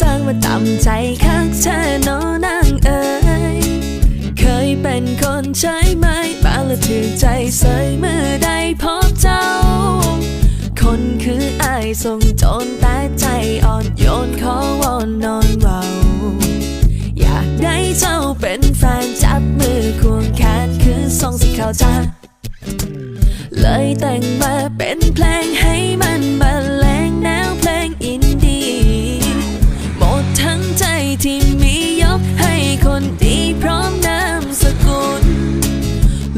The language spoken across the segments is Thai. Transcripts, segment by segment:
สร้างมาตำใจคักเธอโนนางเอ๋ยเคยเป็นคนใช้ไม้บางละถือใจใส่เมื่อได้พบเจ้า คนคืออายทรงโจรแต่ โยนขอวอนนอนเบาอยากได้เจ้าเป็นแฟนจับมือควงแขนคือทรงสีขาวจ้าเลยแต่งมาเป็นเพลงให้มันบรรเลงแนวเพลงอินดี้หมดทั้งใจที่มียกให้คนดีพร้อมนามสกุล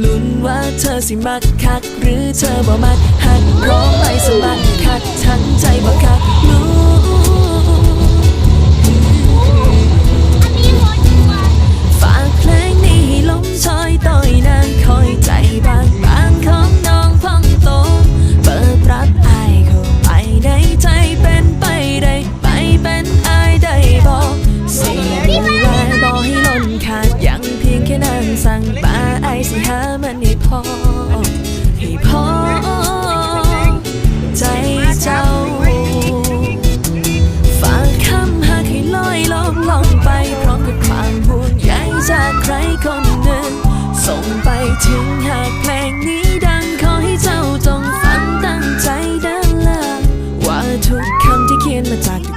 ลุ้นว่าเธอสิมักคัก หรือเธอบ่มักหักร้องไปสมัครคักทั้งใจบ่คัก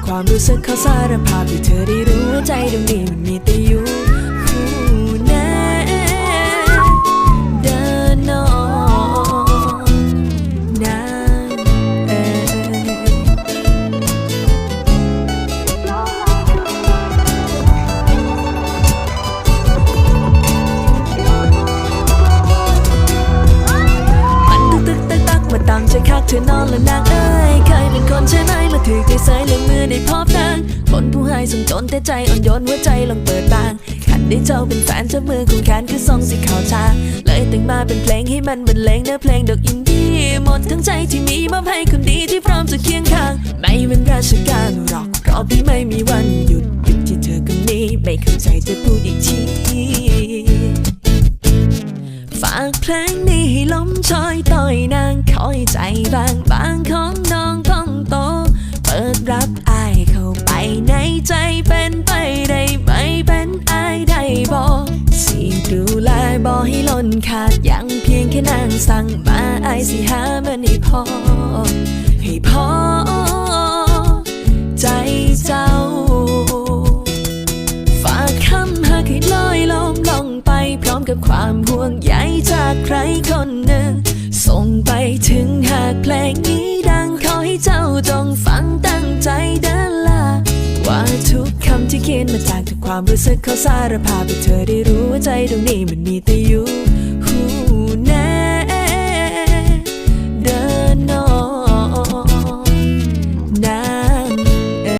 ความรู้สึกเขาสารภาพที่เธอได้รู้ว่าใจตรงนี้มันมีแต่อยู่ เธอนอนและนางเอ้ยเคยเป็นคนใช่ไหมมาถือใจใส่เรื่องมือได้พบนางคนผู้ให้สมจนแต่ใจอ่อนโยนหัวใจลองเปิดบางขันได้เจ้าเป็นแฟนเจ้ามือของแขนคือทรงสีขาวชา เลยแต่งมาเป็นเพลงให้มันบรรเลงเนื้อเพลงดอกอินดี้หมดทั้งใจที่มีมอบให้คนดีที่พร้อมจะเคียงข้าง ไม่เป็นราชการหรอกรอบที่ไม่มีวันหยุดหยุดที่เธอคนนี้ไม่เข้าใจจะพูดอีกทีากเพลงนี้ให้ล้มชอยต่อยนางคอยใจบางบางของน้องพองโต เปิดรับอายเข้าไปในใจเป็นไปได้ไหมเป็นอายได้บอกสิดูแลบอให้ล้นขาดยังเพียงแค่นางสั่งมาอายสิหามันให้พอ ให้พอ ใจเจ้า ฝากคำหากให้ลอยลมลงไปพร้อมกับความห่วง ยนมาจากทุกความรู้สึกเขาสารภาพให้เธอได้รู้ว่าใจตรงนี้มันมีแต่อยู่